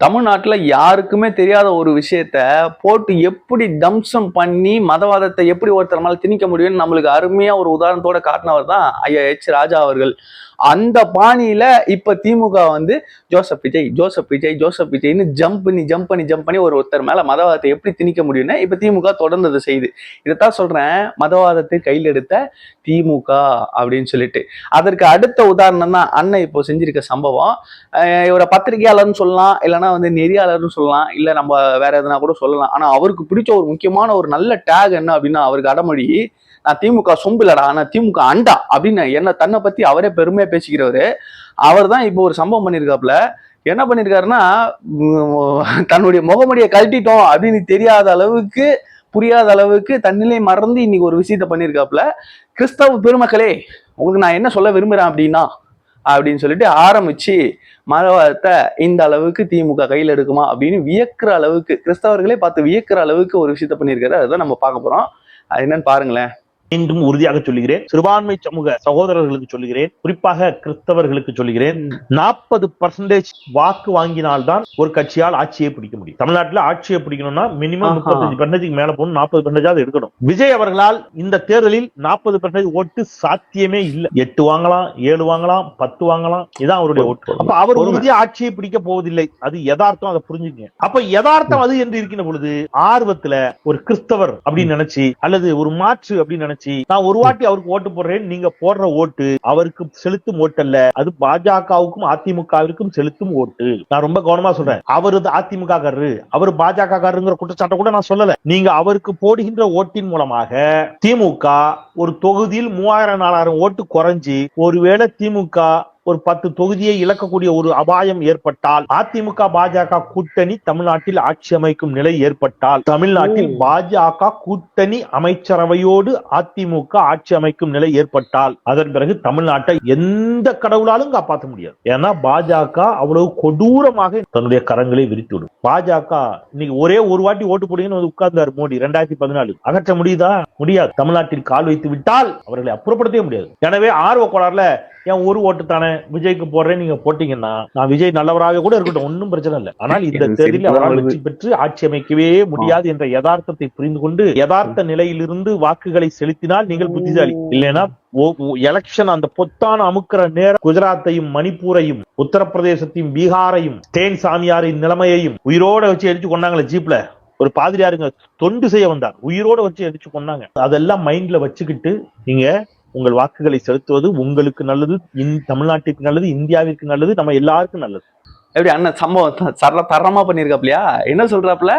தமிழ்நாட்டில் யாருக்குமே தெரியாத ஒரு விஷயத்த போட்டு எப்படி தம்சம் பண்ணி மதவாதத்தை எப்படி ஒருத்தர் மேலே திணிக்க முடியும்னு நம்மளுக்கு அருமையாக ஒரு உதாரணத்தோட காட்டினவர் தான் ஐயா எச் ராஜா அவர்கள். அந்த பாணியில இப்ப திமுக வந்து ஜோசப் விஜய் ஜோசப் விஜய் ஜோசப் விஜய்னு ஜம்ப் பண்ணி ஜம்ப் பண்ணி ஜம்ப் பண்ணி ஒரு ஒருத்தர் மேல மதவாதத்தை எப்படி திணிக்க முடியும்னு இப்ப திமுக தொடர்ந்து அதை செய்யுது. இதைத்தான் சொல்றேன். மதவாதத்தை கையில் எடுத்த திமுக அப்படின்னு சொல்லிட்டு. அதற்கு அடுத்த உதாரணம் தான் அண்ணன் இப்போ செஞ்சிருக்க சம்பவம். இவரை பத்திரிகையாளர்னு சொல்லலாம் இல்லைன்னா வந்து நெறியாளர்னு சொல்லலாம் இல்லை நம்ம வேற எதுனா கூட சொல்லலாம். ஆனா அவருக்கு பிடிச்ச ஒரு முக்கியமான ஒரு நல்ல டேக் என்ன அப்படின்னா அவருக்கு அடமொழி நான் திமுக சொம்பிலடா இல்லடா நான் திமுக அண்டா அப்படின்னு என்ன தன்னை பத்தி அவரே பெருமையா பேசிக்கிறவரு அவர் தான் இப்போ ஒரு சம்பவம் பண்ணியிருக்காப்புல என்ன பண்ணியிருக்காருன்னா தன்னுடைய முகமடியை கழட்டிட்டோம் அப்படின்னு தெரியாத அளவுக்கு புரியாத அளவுக்கு தன்னிலை மறந்து இன்னைக்கு ஒரு விஷயத்த பண்ணியிருக்காப்புல கிறிஸ்தவ பெருமக்களே உங்களுக்கு நான் என்ன சொல்ல விரும்புகிறேன் அப்படின்னா அப்படின்னு சொல்லிட்டு ஆரம்பிச்சு மரவாதத்தை இந்த அளவுக்கு திமுக கையில் எடுக்குமா அப்படின்னு வியக்கிற அளவுக்கு கிறிஸ்தவர்களே பார்த்து வியக்கிற அளவுக்கு ஒரு விஷயத்த பண்ணியிருக்காரு. அதுதான் நம்ம பார்க்க போகிறோம் அது என்னன்னு பாருங்களேன். மீண்டும் உறுதியாக சொல்லுகிறேன். சிறுபான்மை சமூக சகோதரர்களுக்கு சொல்லுகிறேன். குறிப்பாக கிறிஸ்தவர்களுக்கு சொல்லுகிறேன். நாற்பது பர்சன்டேஜ் வாக்கு வாங்கினால்தான் ஒரு கட்சியால் ஆட்சியை பிடிக்க முடியும். தமிழ்நாட்டுல ஆட்சியை பிடிக்கணும்னா மினிமம். முப்பத்தஞ்சு பர்சன்டேஜ் மேல போகணும் நாற்பது பர்சன்டேஜ் எடுக்கணும். விஜய் அவர்களால் இந்த தேர்தலில் நாற்பது பர்சன்டேஜ் ஓட்டு சாத்தியமே இல்லை. எட்டு வாங்கலாம் ஏழு வாங்கலாம் பத்து வாங்கலாம் இதான் அவருடைய ஓட்டு. அப்ப அவர் பொறுமை. உறுதியா ஆட்சியை பிடிக்க போவதில்லை. அது யதார்த்தம் அதை புரிஞ்சுக்கங்க அப்ப யதார்த்தம் அது என்று இருக்கின்ற பொழுது ஆர்வத்துல ஒரு கிறிஸ்தவர் அப்படின்னு நினைச்சு அல்லது ஒரு மாற்று அப்படின்னு நினைச்சு நான் ஒரு வாட்டி அவருக்கு ஓட்டு போடுறேன் நீங்க போடுற ஓட்டு அவருக்கு செலுத்தும் ஓட்டு அல்ல. அது பாஜகவுக்கும் அதிமுகவிற்கும் செலுத்தும் ஓட்டு. நான் ரொம்ப கவனமா சொல்றேன். அவரு அதிமுக காரரு அவர் பாஜக காரருங்கிற குற்றச்சாட்டை கூட நான் சொல்லல. நீங்க அவருக்கு போடுகின்ற ஓட்டின் மூலமாக திமுக ஒரு தொகுதியில் மூவாயிரம் நாலாயிரம் ஓட்டு குறைஞ்சு ஒருவேளை திமுக ஒரு பத்து தொகுதியை இழக்கக்கூடிய ஒரு அபாயம் ஏற்பட்டால் அதிமுக பாஜக கூட்டணி தமிழ்நாட்டில் ஆட்சி அமைக்கும் நிலை ஏற்பட்டால் தமிழ்நாட்டில் பாஜக கூட்டணி அமைச்சரவையோடு அதிமுக ஆட்சி அமைக்கும் நிலை ஏற்பட்டால் அதன் பிறகு தமிழ்நாட்டை எந்த கடவுளாலும் காப்பாற்ற முடியாது. ஏன்னா பாஜக அவ்வளவு கொடூரமாக தன்னுடைய கரங்களை விரித்துவிடும். பாஜக இன்னைக்கு ஒரே ஒரு வாட்டி ஓட்டு போடுங்கன்னு வந்து உட்கார்ந்தார் மோடி ரெண்டாயிரத்தி பதினாலு. அகற்ற முடியுதா? முடியாது. தமிழ்நாட்டில் கால் வைத்து விட்டால் அவர்களை அப்புறப்படுத்தவே முடியாது. எனவே ஆர்வ கோளாறுல ஏன் ஒரு ஓட்டு தானே? விஜய்க்கு போடுறேன் நீங்க போட்டீங்கன்னா நான் விஜய் நல்லவராக கூட இருக்கட்டும் ஒன்றும் பிரச்சனை இல்லை. ஆனால் இந்த தேர்தலில் அவரால். வெற்றி பெற்று ஆட்சி அமைக்கவே முடியாது என்ற யதார்த்தத்தை புரிந்து கொண்டு யதார்த்த நிலையிலிருந்து வாக்குகளை செலுத்தினால் நீங்கள் புத்திசாலி. இல்லைன்னா எலெக்ஷன் அந்த பொத்தான அமுக்கிற நேரம் குஜராத்தையும் மணிப்பூரையும் உத்தரப்பிரதேசத்தையும் பீகாரையும் ஸ்டேன் சாமியாரின் நிலைமையையும் உயிரோட வச்சு எரிச்சு கொண்டாங்களே ஜீப்ல. ஒரு பாதிரியாருங்க தொண்டு செய்ய வந்தார். உயிரோட வச்சு எரிச்சு கொண்டாங்க அதெல்லாம் மைண்ட்ல வச்சுக்கிட்டு நீங்க உங்கள் வாக்குகளை செலுத்துவது உங்களுக்கு நல்லது தமிழ்நாட்டுக்கு தமிழ்நாட்டிற்கு நல்லது இந்தியாவிற்கு நல்லது நம்ம எல்லாருக்கும் நல்லது. எப்படி அண்ணன் சம்பவம் சர தரமா பண்ணியிருக்காப்லையா என்ன சொல்றாப்புல?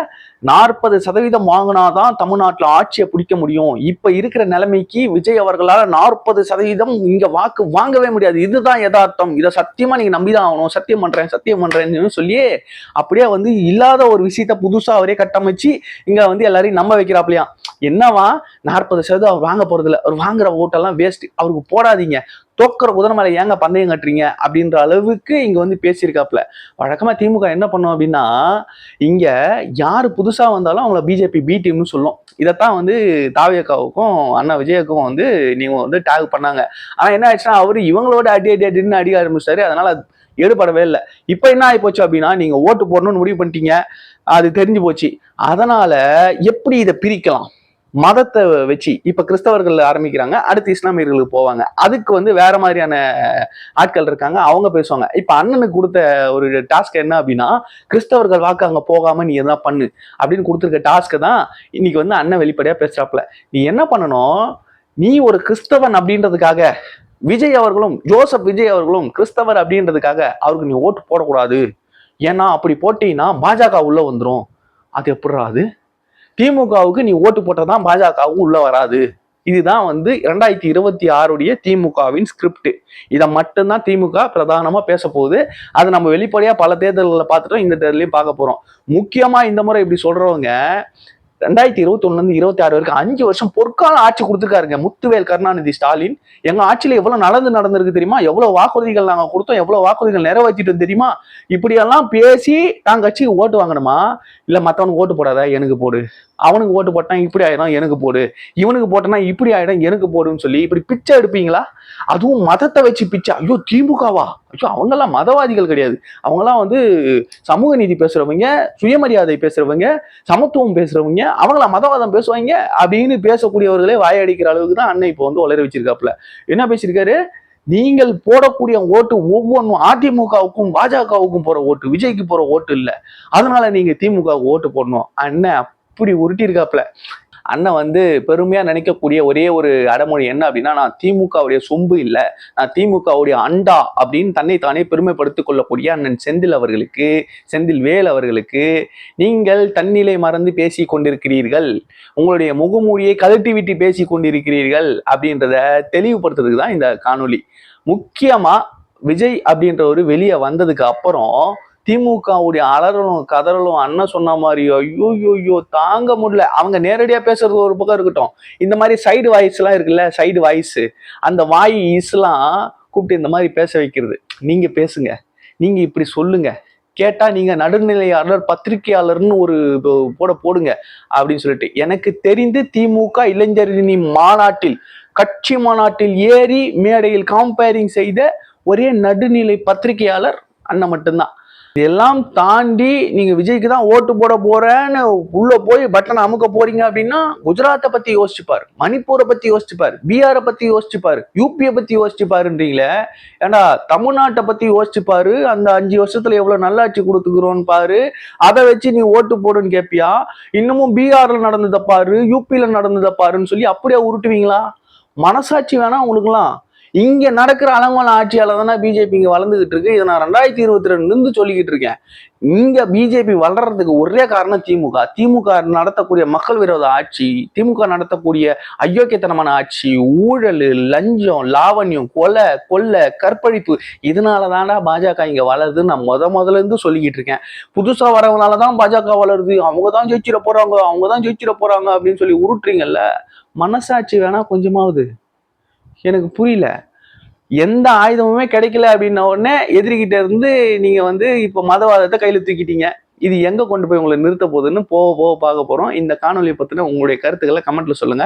நாற்பது சதவீதம் வாங்கினாதான் தமிழ்நாட்டில் ஆட்சியை பிடிக்க முடியும். இப்ப இருக்கிற நிலைமைக்கு விஜய் அவர்களால் நாற்பது சதவீதம் இங்க வாக்கு வாங்கவே முடியாது. இதுதான் யதார்த்தம். இதை சத்தியமா நீங்க நம்பிதான் ஆகணும். சத்தியம் பண்றேன் சத்தியம் பண்றேன்னு சொல்லியே அப்படியே வந்து இல்லாத ஒரு விஷயத்த புதுசா அவரே கட்டமைச்சு இங்க வந்து எல்லாரையும் நம்ப வைக்கிறாப்லையா? என்னவா? நாற்பது சதவீதம் அவர் வாங்க போறது இல்லை அவர் வாங்குற ஓட்டெல்லாம் வேஸ்ட் அவருக்கு போடாதீங்க. தோக்கிற குதிரை மேலே ஏங்க பந்தயம் கட்டுறீங்க? அப்படின்ற அளவுக்கு இங்க வந்து பேசியிருக்காப்ல. வழக்கமா திமுக என்ன பண்ணும் அப்படின்னா இங்க யாரு புதுசாக வந்தாலும் அவங்கள பிஜேபி பி டீம்னு சொல்லும். இதைத்தான் வந்து தாவியக்காவுக்கும் அண்ணா விஜயக்கும் வந்து நீங்கள் வந்து டேக் பண்ணாங்க. ஆனால் என்ன ஆச்சுன்னா அவர் இவங்களோட அடி அடி அடின்னு அடிக்க ஆரம்பிச்சாரு அதனால அது எடுபடவே இல்லை. இப்போ என்ன ஆகி போச்சு அப்படின்னா நீங்கள் ஓட்டு போடணும்னு முடிவு பண்ணிட்டீங்க. அது தெரிஞ்சு போச்சு. அதனால எப்படி இதை பிரிக்கலாம்? மதத்தை வச்சு இப்ப கிறிஸ்தவர்கள் ஆரம்பிக்கிறாங்க அடுத்து இஸ்லாமியர்களுக்கு போவாங்க. அதுக்கு வந்து வேற மாதிரியான ஆட்கள் இருக்காங்க அவங்க பேசுவாங்க. இப்ப அண்ணனுக்கு கொடுத்த ஒரு டாஸ்க் என்ன அப்படின்னா கிறிஸ்தவர்கள் வாக்கு அங்க போகாம நீ எதனா பண்ணு அப்படின்னு கொடுத்துருக்க டாஸ்க் தான் இன்னைக்கு வந்து அண்ணன் வெளிப்படையா பேசுறாப்ல நீ என்ன பண்ணணும்? நீ ஒரு கிறிஸ்தவன் அப்படின்றதுக்காக விஜய் அவர்களும் ஜோசப் விஜய் அவர்களும் கிறிஸ்தவர் அப்படின்றதுக்காக அவருக்கு நீ ஓட்டு போடக்கூடாது. ஏன்னா அப்படி போட்டீங்கன்னா பாஜக உள்ள வந்துடும் அது எப்படிடா அது? திமுகவுக்கு நீ ஓட்டு போட்டதான் பாஜகவும் உள்ள வராது. இதுதான் வந்து ரெண்டாயிரத்தி இருபத்தி ஆறுடைய திமுகவின் ஸ்கிரிப்ட் இதை மட்டும்தான் திமுக பிரதானமா பேச போகுது. அதை நம்ம வெளிப்படையா பல தேர்தல்களில் பார்த்துட்டோம். இந்த தேர்தலையும் பார்க்க போறோம். முக்கியமா இந்த முறை இப்படி சொல்றவங்க ரெண்டாயிரத்தி இருபத்தி இருந்து இருபத்தி ஆறு வரைக்கும் அஞ்சு வருஷம் பொற்கால ஆட்சி கொடுத்துருக்காருங்க. முத்துவேல் கருணாநிதி ஸ்டாலின். எங்க ஆட்சியில எவ்வளவு நடந்து நடந்திருக்கு தெரியுமா? எவ்வளவு வாக்குறுதிகள் நாங்க கொடுத்தோம். எவ்வளவு வாக்குறுதிகள் நிறைவேற்றிட்டோம் தெரியுமா? இப்படியெல்லாம் பேசி நாங்கள் கட்சிக்கு ஓட்டு வாங்கணுமா? இல்ல மத்தவனுக்கு ஓட்டு போடாத? எனக்கு போடு. அவனுக்கு ஓட்டு போட்டான் இப்படி ஆயிடும் எனக்கு போடு. இவனுக்கு போட்டனா இப்படி ஆயிடும் எனக்கு போடுன்னு சொல்லி இப்படி பிச்சை எடுப்பீங்களா? அதுவும் மதத்தை வச்சு பிச்சை. ஐயோ திமுகவா? ஐயோ அவங்கெல்லாம் மதவாதிகள் கிடையாது. அவங்கெல்லாம் வந்து சமூக நீதி பேசுறவங்க சுயமரியாதை பேசுறவங்க சமத்துவம் பேசுறவங்க அவங்களாம் மதவாதம் பேசுவாங்க அப்படின்னு பேசக்கூடியவர்களே வாயடிக்கிற அளவுக்கு தான் அண்ணன் இப்போ வந்து உளர வச்சிருக்காப்புல. என்ன பேசியிருக்காரு? நீங்கள் போடக்கூடிய ஓட்டு ஒவ்வொன்றும் அதிமுகவுக்கும் பாஜகவுக்கும் போற ஓட்டு விஜய்க்கு போற ஓட்டு இல்லை. அதனால நீங்க திமுகவுக்கு ஓட்டு போடணும். அண்ணன் அப்படி உருட்டியிருக்காப்புல. அண்ணன் வந்து பெருமையா நினைக்கக்கூடிய ஒரே ஒரு அடமொழி என்ன அப்படின்னா நான் திமுகவுடைய சொம்பு இல்லை நான் திமுகவுடைய அண்டா அப்படின்னு தன்னை தானே பெருமைப்படுத்திக் கொள்ளக்கூடிய அண்ணன் செந்தில் அவர்களுக்கு செந்தில் வேல் அவர்களுக்கு நீங்கள் தன்னிலை மறந்து பேசி கொண்டிருக்கிறீர்கள் உங்களுடைய முகமூடியை கழட்டி விட்டு பேசி கொண்டிருக்கிறீர்கள் அப்படின்றத தெளிவுபடுத்துறதுக்கு தான் இந்த காணொளி. முக்கியமா விஜய் அப்படின்ற ஒரு வெளியே வந்ததுக்கு அப்புறம் திமுகவுடைய அலறலும் கதறலும் அண்ணன் சொன்ன மாதிரி ஐயோ ஐயோ தாங்க முடியல. அவங்க நேரடியாக பேசுறது ஒரு பக்கம் இருக்கட்டும். இந்த மாதிரி சைடு வாய்ஸ்லாம் இருக்குல்ல சைடு வாய்ஸ் அந்த வாய் இஸ்லாம் கூப்பிட்டு இந்த மாதிரி பேச வைக்கிறது. நீங்க பேசுங்க. நீங்க இப்படி சொல்லுங்க. கேட்டால் நீங்கள் நடுநிலையாளர் பத்திரிகையாளர்னு ஒரு போட போடுங்க. அப்படின்னு சொல்லிட்டு. எனக்கு தெரிந்து திமுக இளைஞரணி மாநாட்டில் கட்சி மாநாட்டில் ஏறி மேடையில் காம்பேரிங் செய்த ஒரே நடுநிலை பத்திரிகையாளர் அண்ணன் மட்டும்தான். இதெல்லாம் தாண்டி நீங்க விஜய்க்கு தான் ஓட்டு போட போறேன்னு உள்ள போய் பட்டனை அமுக்க போறீங்க அப்படின்னா குஜராத்தை பத்தி யோசிச்சுப்பாரு மணிப்பூரை பத்தி யோசிச்சுப்பாரு பீகாரை பத்தி யோசிச்சுப்பாரு யூபியை பத்தி யோசிச்சுப்பாருன்றீங்களே ஏண்டா தமிழ்நாட்டை பத்தி யோசிச்சுப்பாரு அந்த அஞ்சு வருஷத்துல எவ்வளவு நல்லாட்சி கொடுத்துக்கிறோன்னு பாரு அதை வச்சு நீ ஓட்டு போடுன்னு கேப்பியா? இன்னமும் பீகார்ல நடந்ததை பாரு யூபியில நடந்ததை பாருன்னு சொல்லி அப்படியே உருட்டுவீங்களா? மனசாட்சி வேணா உங்களுக்குலாம் இங்க நடக்கிற அலங்கோல ஆட்சியால தானே பிஜேபி இங்க வளர்ந்துகிட்டு இருக்கு. இதை நான் ரெண்டாயிரத்தி இருபத்தி ரெண்டுல இருந்து சொல்லிக்கிட்டு இருக்கேன். இங்க பிஜேபி வளர்றதுக்கு ஒரே காரணம் திமுக. திமுக நடத்தக்கூடிய மக்கள் விரோத ஆட்சி திமுக நடத்தக்கூடிய அயோக்கியத்தனமான ஆட்சி ஊழல் லஞ்சம் லாவண்யம் கொலை கொள்ளை கற்பழிப்பு இதனால தான்டா பாஜக இங்க வளருதுன்னு நான் முத முதல்ல இருந்து சொல்லிக்கிட்டு இருக்கேன். புதுசா வரவனால தான் பாஜக வளருது. அவங்க தான் ஜெயிச்சிட போறாங்க. அவங்க தான் ஜெயிச்சிட போறாங்க அப்படின்னு சொல்லி உருட்டுறீங்கல்ல. மனசாட்சி வேணா கொஞ்சமாவது எனக்கு புரியல. எந்த ஆயுதமுமே கிடைக்கல அப்படின்ன உடனே எதிரிகிட்ட இருந்து நீங்க வந்து இப்போ மதவாதத்தை கையில தூக்கிட்டீங்க. இது எங்க கொண்டு போய் உங்களை நிறுத்த போகுதுன்னு போக போக பார்க்க போறோம். இந்த காணொலியை பத்தின உங்களுடைய கருத்துக்களை கமெண்ட்ல சொல்லுங்க.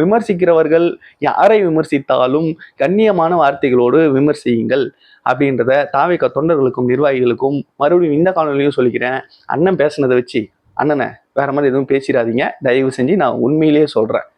விமர்சிக்கிறவர்கள் யாரை விமர்சித்தாலும் கண்ணியமான வார்த்தைகளோடு விமர்சியுங்கள் அப்படின்றத தாவிக தொண்டர்களுக்கும் நிர்வாகிகளுக்கும் மறுபடியும் இந்த காணொலியும் சொல்லிக்கிறேன். அண்ணன் பேசுனதை வச்சு அண்ணனை வேற மாதிரி எதுவும் பேசிடாதீங்க. தயவு செஞ்சு நான் உண்மையிலேயே சொல்றேன்.